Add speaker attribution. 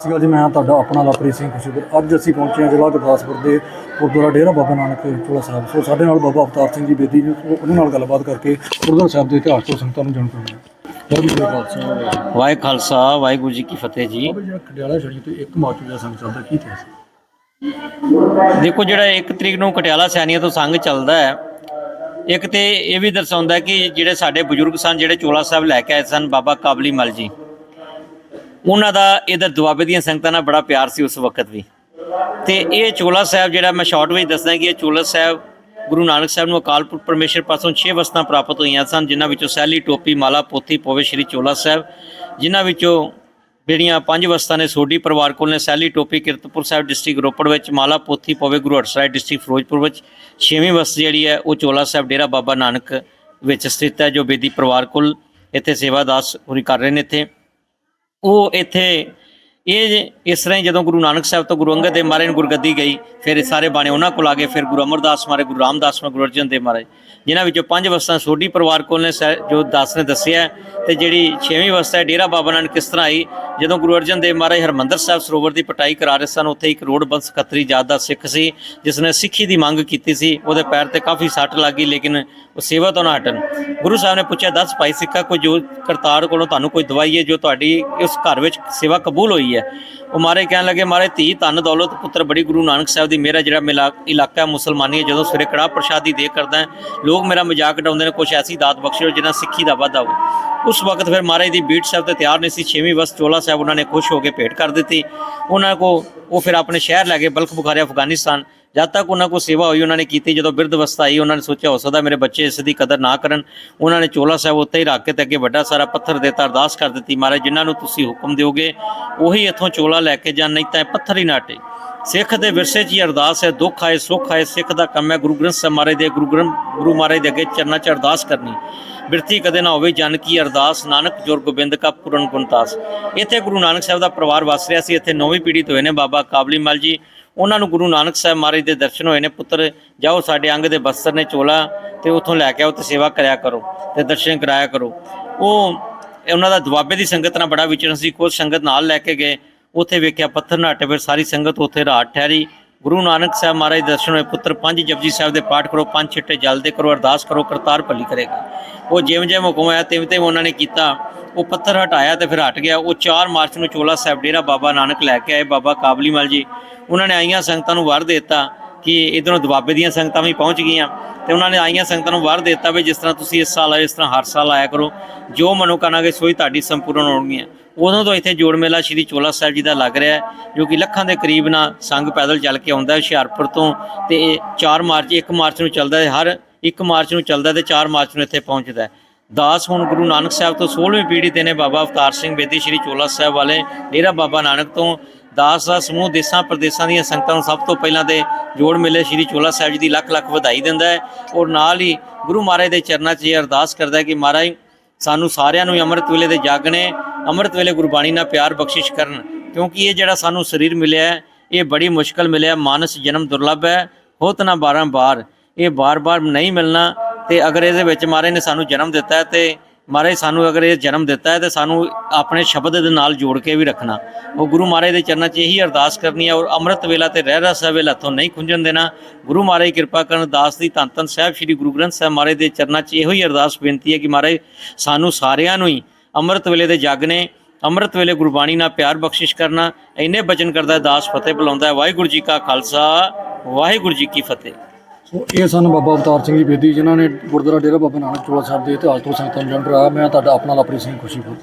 Speaker 1: ਸਤਿ ਸ਼੍ਰੀ ਅਕਾਲ ਜੀ ਮੈਂ ਤੁਹਾਡਾ ਆਪਣਾ ਲਵਪ੍ਰੀਤ ਸਿੰਘ ਖੁਸ਼ੀਪੁਰ। ਅੱਜ ਅਸੀਂ ਪਹੁੰਚੇ ਹਾਂ ਜ਼ਿਲ੍ਹਾ ਗੁਰਦਾਸਪੁਰ ਦੇ ਗੁਰਦੁਆਰਾ ਡੇਰਾ ਬਾਬਾ ਨਾਨਕ ਚੋਲਾ ਸਾਹਿਬ। ਸੋ ਸਾਡੇ ਨਾਲ ਬਾਬਾ ਅਵਤਾਰ ਸਿੰਘ ਜੀ ਬੇਦੀ ਜੀ ਉਹਨਾਂ ਨਾਲ ਗੱਲਬਾਤ ਕਰਕੇ ਗੁਰਦੁਆਰਾ ਸਾਹਿਬ ਦੇ ਇਤਿਹਾਸ ਤੋਂ ਸੰਗਤਾਂ ਨੂੰ ਜਾਣਕਾਰੀ ਬਹੁਤ ਬਹੁਤ ਖਾਲਸਾ।
Speaker 2: ਵਾਹਿ ਖਾਲਸਾ ਵਾਹਿਗੁਰੂ ਜੀ ਕੀ ਫਤਿਹ ਜੀ।
Speaker 1: ਖਡਿਆਲਾ ਛੜੀ ਤੇ ਇੱਕ ਮਾਰਚ ਦਾ ਸੰਗ ਚੱਲਦਾ ਕੀ ਇਤਿਹਾਸ?
Speaker 2: ਦੇਖੋ ਜਿਹੜਾ 1 ਤਰੀਕ ਨੂੰ ਕਟਿਆਲਾ ਸੈਨੀਆਂ ਤੋਂ ਸੰਘ ਚੱਲਦਾ ਹੈ ਇੱਕ ਤੇ ਇਹ ਵੀ ਦਰਸਾਉਂਦਾ ਕਿ ਜਿਹੜੇ ਸਾਡੇ ਬਜ਼ੁਰਗ ਸਨ ਜਿਹੜੇ ਚੋਲਾ ਸਾਹਿਬ ਲੈ ਕੇ ਆਏ ਸਨ ਬਾਬਾ ਕਾਬਲੀ ਮਲ ਜੀ। ਉਹਨਾਂ ਦਾ ਇਧਰ ਦੁਆਬੇ ਦੀਆਂ ਸੰਗਤਾਂ ਨਾਲ ਬੜਾ ਪਿਆਰ ਸੀ ਉਸ ਵਕਤ ਵੀ। ਤੇ ਇਹ ਚੋਲਾ ਸਾਹਿਬ ਜਿਹੜਾ ਮੈਂ ਸ਼ਾਰਟ ਵਿੱਚ ਦੱਸਦਾ ਕਿ ਇਹ ਚੋਲਾ ਸਾਹਿਬ ਗੁਰੂ ਨਾਨਕ ਸਾਹਿਬ ਨੂੰ ਅਕਾਲ ਪੁਰਖ ਪਰਮੇਸ਼ਰ ਪਾਸੋਂ 6 ਵਸਤਾਂ ਪ੍ਰਾਪਤ ਹੋਈਆਂ ਸਨ, ਜਿਨ੍ਹਾਂ ਵਿੱਚੋਂ ਸਹਿਲੀ ਟੋਪੀ, ਮਾਲਾ, ਪੋਥੀ, ਪੋਵੇ ਸ਼੍ਰੀ ਚੋਲਾ ਸਾਹਿਬ, ਜਿਨ੍ਹਾਂ ਵਿੱਚੋਂ ਜਿਹੜੀਆਂ ਪੰਜ ਵਸਤਾਂ ਨੇ ਸੋਢੀ ਪਰਿਵਾਰ ਕੋਲ ਨੇ ਸਹਿਲੀ ਟੋਪੀ, ਕਿਰਤਪੁਰ ਸਾਹਿਬ ਡਿਸਟ੍ਰਿਕਟ ਰੋਪੜ ਵਿੱਚ, ਮਾਲਾ, ਪੋਥੀ, ਪੋਵੇ ਗੁਰੂ ਹਰਸਰਾਏ ਡਿਸਟ੍ਰਿਕਟ ਫਿਰੋਜ਼ਪੁਰ ਵਿੱਚ, ਛੇਵੀਂ ਵਸਤ ਜਿਹੜੀ ਹੈ ਉਹ ਚੋਲਾ ਸਾਹਿਬ ਡੇਰਾ ਬਾਬਾ ਨਾਨਕ ਵਿੱਚ ਸਥਿਤ ਹੈ, ਜੋ ਬੇਦੀ ਪਰਿਵਾਰ ਕੋਲ ਇੱਥੇ ਸੇਵਾ ਦਾਸ ਪੂਰੀ ਕਰ ਰਹੇ ਨੇ ਇੱਥੇ। ਉਹ ਇੱਥੇ ਇਹ ਜੇ- ਇਸ ਤਰ੍ਹਾਂ ਜਦੋਂ ਗੁਰੂ ਨਾਨਕ ਸਾਹਿਬ ਤੋਂ ਗੁਰੂ ਅੰਗਦ ਦੇਵ ਮਹਾਰਾਜ ਨੂੰ ਗੁਰਗੱਦੀ ਗਈ ਫਿਰ ਸਾਰੇ ਬਾਣੇ ਉਹਨਾਂ ਕੋਲ ਆ ਗਏ ਫਿਰ ਗੁਰੂ ਅਮਰਦਾਸ ਮਹਾਰਾਜ ਗੁਰੂ ਰਾਮਦਾਸ ਮਹਾਰਾਜ ਗੁਰੂ ਅਰਜਨ ਦੇਵ ਮਹਾਰਾਜ। ਜਿਨ੍ਹਾਂ ਵਿੱਚੋਂ ਪੰਜ ਵਸਤਾਂ ਸੋਢੀ ਪਰਿਵਾਰ ਕੋਲ ਨੇ ਸਹਿ- ਜੋ ਦਾਸ ਨੇ ਦੱਸਿਆ ਹੈ, ਤੇ ਜਿਹੜੀ ਛੇਵੀਂ ਵਸਤਾ ਹੈ ਡੇਰਾ ਬਾਬਾ ਨਾਨਕ ਕਿਸ ਤਰ੍ਹਾਂ ਆਈ ਜਦੋਂ ਗੁਰੂ ਅਰਜਨ ਦੇਵ ਮਹਾਰਾਜ ਹਰਮੰਦਰ ਸਾਹਿਬ ਸਰੋਵਰ ਦੀ ਪਟਾਈ ਕਰਾ ਰਹੇ ਸਨ ਉੱਥੇ ਇੱਕ ਰੋਡ ਬੰਸ ਖੱਤਰੀ ਜਾਤ ਦਾ ਸਿੱਖ ਸੀ ਜਿਸ ਨੇ ਸਿੱਖੀ ਦੀ ਮੰਗ ਕੀਤੀ ਸੀ ਉਹਦੇ ਪੈਰ ਤੇ ਕਾਫੀ ਸੱਟ ਲੱਗੀ ਲੇਕਿਨ ਉਹ ਸੇਵਾ ਤੋਂ ਨਾ ਹਟਣ। ਗੁਰੂ ਸਾਹਿਬ ਨੇ ਪੁੱਛਿਆ ਦੱਸ ਭਾਈ ਸਿੱਖਾ ਕੋਈ ਜੋ ਕਰਤਾਰ ਕੋਲੋਂ ਤੁਹਾਨੂੰ ਕੋਈ ਦਵਾਈ ਹੈ ਜੋ ਤੁਹਾਡੀ ਉਸ ਘਰ ਵਿੱਚ ਸੇਵਾ ਕਬੂਲ ਹੋਈ ਹੈ? ਉਹ ਮਾਰੇ ਕਹਿਣ ਲੱਗੇ ਮਾਰੇ ਧੀ ਧਨ ਦੌਲਤ ਪੁੱਤਰ ਬੜੀ ਗੁਰੂ ਨਾਨਕ ਸਾਹਿਬ ਦੀ ਮੇਰਾ ਜਿਹੜਾ ਇਲਾਕਾ ਹੈ ਮੁਸਲਮਾਨੀ ਹੈ ਜਦੋਂ ਸਵੇਰੇ ਕੜਾ ਪ੍ਰਸ਼ਾਦੀ ਦੇ ਕਰਦਾ ਹੈ, ਲੋਕ ਮੇਰਾ ਮਜ਼ਾਕ ਉਡਾਉਂਦੇ ਨੇ ਕੁਛ ਐਸੀ ਦਾਤ ਬਖਸ਼ਿਓ ਜਿਹਨਾਂ ਸਿੱਖੀ ਦਾ ਵਾਧਾ ਹੋਵੇ। ਉਸ ਵਕਤ ਫਿਰ ਮਹਾਰਾਜ ਦੀ ਬੀਟ ਸਾਹਿਬ ਤੇ ਤਿਆਰ ਨਹੀਂ ਸੀ ਛੇਵੀਂ ਵਸ ਚੋਲਾ ਸਾਹਿਬ ਉਹਨਾਂ ਨੇ ਖੁਸ਼ ਹੋ ਕੇ ਭੇਟ ਕਰ ਦਿੱਤੀ। ਉਹਨਾਂ ਕੋ ਉਹ ਫਿਰ ਆਪਣੇ ਸ਼ਹਿਰ ਲੈ ਗਏ ਬਲਖ ਬੁਖਾਰੇ ਅਫਗਾਨਿਸਤਾਨ। ਜਦ ਤੱਕ ਉਹਨਾਂ ਕੋ ਸੇਵਾ ਹੋਈ, ਉਹਨਾਂ ਨੇ ਕੀਤੀ, ਜਦੋਂ ਬਿਰਧ ਅਵਸਥਾ ਆਈ, ਉਹਨਾਂ ਨੇ ਸੋਚਿਆ, ਹੋ ਸਕਦਾ ਮੇਰੇ ਬੱਚੇ ਇਸ ਦੀ ਕਦਰ ਨਾ ਕਰਨ। ਉਹਨਾਂ ਨੇ ਚੋਲਾ ਸਾਹਿਬ ਉੱਤੇ ਹੀ ਰੱਖ ਕੇ ਤੇ ਅੱਗੇ ਵੱਡਾ ਸਾਰਾ ਪੱਥਰ ਦੇਤਾ, ਅਰਦਾਸ ਕਰ ਦਿੱਤੀ, ਮਹਾਰਾਜ, ਜਿਨ੍ਹਾਂ ਨੂੰ ਤੁਸੀਂ ਹੁਕਮ ਦਿਓਗੇ, ਉਹੀ ਇੱਥੋਂ ਚੋਲਾ ਲੈ ਕੇ ਜਾਣ, ਨਹੀਂ ਤਾਂ ਇਹ ਪੱਥਰ ਹੀ ਨਾਟੇ ਸਿੱਖ ਦੇ ਵਿਰਸੇ 'ਚ ਹੀ ਅਰਦਾਸ ਹੈ, ਦੁੱਖ ਆਏ, ਸੁੱਖ ਆਏ, ਸਿੱਖ ਦਾ ਕੰਮ ਹੈ। ਗੁਰੂ ਗ੍ਰੰਥ ਸਾਹਿਬ ਮਹਾਰਾਜ ਦੇ ਗੁਰੂ ਗ੍ਰੰਥ ਗੁਰੂ ਮਹਾਰਾਜ ਦੇ ਅੱਗੇ ਚਰਨਾਂ 'ਚ ਅਰਦਾਸ ਕਰਨੀ। ਬਿਰਤੀ ਕਦੇ ਨਾ ਹੋਵੇ ਜਨ ਕੀ ਅਰਦਾਸ, ਨਾਨਕ ਜੁਰ ਗੋਬਿੰਦ ਕਾ ਪੂਰਨ ਗੁਣਤਾਸ। ਇੱਥੇ ਗੁਰੂ ਨਾਨਕ ਸਾਹਿਬ ਦਾ ਪਰਿਵਾਰ ਵਸ ਰਿਹਾ ਸੀ, ਇੱਥੇ ਨੌਵੀਂ ਪੀੜ੍ਹੀ ਤੋਂ ਹੋਏ ਨੇ ਬਾਬਾ ਕਾਬਲੀ ਮਲ ਜੀ। ਉਹਨਾਂ ਨੂੰ ਗੁਰੂ ਨਾਨਕ ਸਾਹਿਬ ਮਹਾਰਾਜ ਦੇ ਦਰਸ਼ਨ ਹੋਏ ਨੇ, ਪੁੱਤਰ, ਜਾਓ ਸਾਡੇ ਅੰਗ ਦੇ ਬਸਤਰ ਨੇ ਚੋਲਾ ਤੇ ਉੱਥੋਂ ਲੈ ਕੇ ਆਓ ਤੇ ਸੇਵਾ ਕਰਿਆ ਕਰੋ ਤੇ ਦਰਸ਼ਨ ਕਰਾਇਆ ਕਰੋ। ਉਹ, ਉਹਨਾਂ ਦਾ ਦੁਆਬੇ ਦੀ ਸੰਗਤ ਨਾਲ ਬੜਾ ਵਿਚਰਨ ਸੀ ਕੁਝ ਸੰਗਤ ਨਾਲ ਲੈ ਕੇ ਗਏ। ਉੱਥੇ ਵੇਖਿਆ ਪੱਥਰ ਨਾਟੇ ਫਿਰ ਸਾਰੀ ਸੰਗਤ ਉੱਥੇ ਰਾਤ ਠਹਿਰੀ। ਗੁਰੂ ਨਾਨਕ ਸਾਹਿਬ ਮਹਾਰਾਜ ਦੇ ਦਰਸ਼ਨ ਹੋਏ, ਪੁੱਤਰ ਪੰਜ ਜਪਜੀ ਸਾਹਿਬ ਦੇ ਪਾਠ ਕਰੋ, ਪੰਜ ਛਿੱਟੇ ਜਲ ਦੇ ਕਰੋ, ਅਰਦਾਸ ਕਰੋ, ਕਰਤਾਰ ਭਲੀ ਕਰੇਗਾ। ਉਹ ਜਿਵੇਂ ਜਿਵੇਂ ਹੁਕਮ ਆਇਆ, ਤਿਵੇਂ ਤਿਵੇਂ ਉਹਨਾਂ ਨੇ ਕੀਤਾ। ਉਹ ਪੱਥਰ ਹਟਾਇਆ ਤੇ ਫਿਰ ਹਟ ਗਿਆ। ਉਹ 4 ਮਾਰਚ ਨੂੰ ਚੋਲਾ ਸਾਹਿਬ ਡੇਰਾ ਬਾਬਾ ਨਾਨਕ ਲੈ ਕੇ ਆਏ, ਬਾਬਾ ਕਾਬਲੀ ਮਲ ਜੀ। ਉਹਨਾਂ ਨੇ ਆਈਆਂ ਸੰਗਤਾਂ ਨੂੰ ਵਰ ਦੇ ਦਿੱਤਾ ਕਿ ਇਧਰੋਂ ਦੁਆਬੇ ਦੀਆਂ ਸੰਗਤਾਂ ਵੀ ਪਹੁੰਚ ਗਈਆਂ। ਤੇ ਉਹਨਾਂ ਨੇ ਆਈਆਂ ਸੰਗਤਾਂ ਨੂੰ ਵਰ ਦਿੱਤਾ ਵੀ ਜਿਸ ਤਰ੍ਹਾਂ ਤੁਸੀਂ ਇਸ ਸਾਲ ਆਏ, ਇਸ ਤਰ੍ਹਾਂ ਹਰ ਸਾਲ ਆਇਆ ਕਰੋ। ਜੋ ਮਨੋ ਮਨੋਕਾਮਨਾਗੇ ਸੋਈ ਤੁਹਾਡੀ ਸੰਪੂਰਨ ਹੋਣਗੀਆਂ। ਉਦੋਂ ਤੋਂ ਇੱਥੇ ਜੋੜ ਮੇਲਾ ਸ਼੍ਰੀ ਚੋਲਾ ਸਾਹਿਬ ਜੀ ਦਾ ਲੱਗ ਰਿਹਾ ਹੈ, ਜੋ ਕਿ ਲੱਖਾਂ ਦੇ ਕਰੀਬ ਨਾਲ ਸੰਗ ਪੈਦਲ ਚੱਲ ਕੇ ਆਉਂਦਾ ਹੈ ਹੁਸ਼ਿਆਰਪੁਰ ਤੋਂ ਤੇ ਇਹ 4 ਮਾਰਚ 1 ਮਾਰਚ ਨੂੰ ਚੱਲਦਾ ਹੈ, ਹਰ 1 ਮਾਰਚ ਨੂੰ ਚੱਲਦਾ ਤੇ 4 ਮਾਰਚ ਨੂੰ ਇੱਥੇ ਪਹੁੰਚਦਾ ਹੈ। ਦਾਸ ਹੁਣ ਗੁਰੂ ਨਾਨਕ ਸਾਹਿਬ ਤੋਂ 16ਵੀਂ ਪੀੜ੍ਹੀ ਦੇ ਨੇ ਬਾਬਾ ਅਵਤਾਰ ਸਿੰਘ ਬੇਦੀ ਸ਼੍ਰੀ ਚੋਲਾ ਸਾਹਿਬ ਵਾਲੇ, ਡੇਰਾ ਬਾਬਾ ਨਾਨਕ ਤੋਂ। ਦਾਸ ਦਾ ਸਮੂਹ ਦੇਸਾਂ ਪ੍ਰਦੇਸਾਂ ਦੀਆਂ ਸੰਗਤਾਂ ਨੂੰ ਸਭ ਤੋਂ ਪਹਿਲਾਂ ਤੇ ਜੋੜ ਮੇਲੇ ਸ਼੍ਰੀ ਚੋਲਾ ਸਾਹਿਬ ਜੀ ਦੀ ਲੱਖ ਲੱਖ ਵਧਾਈ ਦਿੰਦਾ ਹੈ ਔਰ ਨਾਲ ਹੀ ਗੁਰੂ ਮਹਾਰਾਜ ਦੇ ਚਰਨਾਂ 'ਚ ਇਹ ਅਰਦਾਸ ਕਰਦਾ ਹੈ ਕਿ ਮਹਾਰਾਜ, ਸਾਨੂੰ ਸਾਰਿਆਂ ਨੂੰ ਹੀ ਅੰਮ੍ਰਿਤ ਵੇਲੇ ਦੇ ਜਾਗਣੇ ਅੰਮ੍ਰਿਤ ਵੇਲੇ ਗੁਰਬਾਣੀ ਨਾਲ ਪਿਆਰ ਬਖਸ਼ਿਸ਼ ਕਰਨ, ਕਿਉਂਕਿ ਇਹ ਜਿਹੜਾ ਸਾਨੂੰ ਸਰੀਰ ਮਿਲਿਆ ਹੈ, ਇਹ ਬੜੀ ਮੁਸ਼ਕਲ ਮਿਲਿਆ ਮਾਨਸ ਜਨਮ ਦੁਰਲਭ ਹੈ, ਹੋਤ ਨਾ ਬਾਰ ਇਹ ਬਾਰ-ਬਾਰ ਨਹੀਂ ਮਿਲਣਾ ਤੇ ਅਗਰ ਇਹਦੇ ਵਿੱਚ ਮਹਾਰਾਜ ਨੇ ਸਾਨੂੰ ਜਨਮ ਦਿੱਤਾ ਹੈ ਤੇ ਮਹਾਰਾਜ ਸਾਨੂੰ ਅਗਰ ਇਹ ਜਨਮ ਦਿੱਤਾ ਹੈ ਤੇ ਸਾਨੂੰ ਆਪਣੇ ਸ਼ਬਦ ਦੇ ਨਾਲ ਜੋੜ ਕੇ ਵੀ ਰੱਖਣਾ। ਉਹ ਗੁਰੂ ਮਹਾਰਾਜ ਦੇ ਚਰਨਾਂ 'ਚ ਇਹੀ ਅਰਦਾਸ ਕਰਨੀ ਹੈ ਔਰ ਅੰਮ੍ਰਿਤ ਵੇਲਾ ਤੇ ਰਹਿ ਰਸ ਵੇਲਾ ਤੋਂ ਨਹੀਂ ਖੁੰਝਣ ਦੇਣਾ। ਗੁਰੂ ਮਹਾਰਾਜ ਕਿਰਪਾ ਕਰਨ ਦਾਸ ਦੀ ਧੰਨ ਧੰਨ ਸਾਹਿਬ, ਸ੍ਰੀ ਗੁਰੂ ਗ੍ਰੰਥ ਸਾਹਿਬ ਮਹਾਰਾਜ ਦੇ ਚਰਨਾਂ 'ਚ ਇਹੋ ਹੀ ਅਰਦਾਸ ਬੇਨਤੀ ਹੈ ਕਿ ਮਹਾਰਾਜ, ਸਾਨੂੰ ਸਾਰਿਆਂ ਨੂੰ ਹੀ ਅੰਮ੍ਰਿਤ ਵੇਲੇ ਦੇ ਜਾਗਣੇ ਅੰਮ੍ਰਿਤ ਵੇਲੇ ਗੁਰਬਾਣੀ ਨਾਲ ਪਿਆਰ ਬਖਸ਼ਿਸ਼ ਕਰਨਾ, ਇੰਨੇ ਬਚਨ ਕਰਦਾ ਦਾਸ ਫਤਿਹ ਬੁਲਾਉਂਦਾ ਵਾਹਿਗੁਰੂ ਜੀ ਕਾ ਖਾਲਸਾ, ਵਾਹਿਗੁਰੂ ਜੀ ਕੀ ਫਤਿਹ।
Speaker 1: ਸੋ ਇਹ ਸਨ ਬਾਬਾ ਅਵਤਾਰ ਸਿੰਘ ਜੀ ਬੇਦੀ, ਜਿਨ੍ਹਾਂ ਨੇ ਗੁਰਦੁਆਰਾ ਡੇਰਾ ਬਾਬਾ ਨਾਨਕ ਚੋਲਾ ਸਾਹਿਬ ਦੇ ਇਤਿਹਾਸ ਤੋਂ ਸੰਗਤਾਂ ਨੂੰ ਜਾਣੂ ਮੈਂ ਤੁਹਾਡਾ ਆਪਣਾ ਲਵਪ੍ਰੀਤ ਸਿੰਘ ਖੁਸ਼ੀਪੁਰ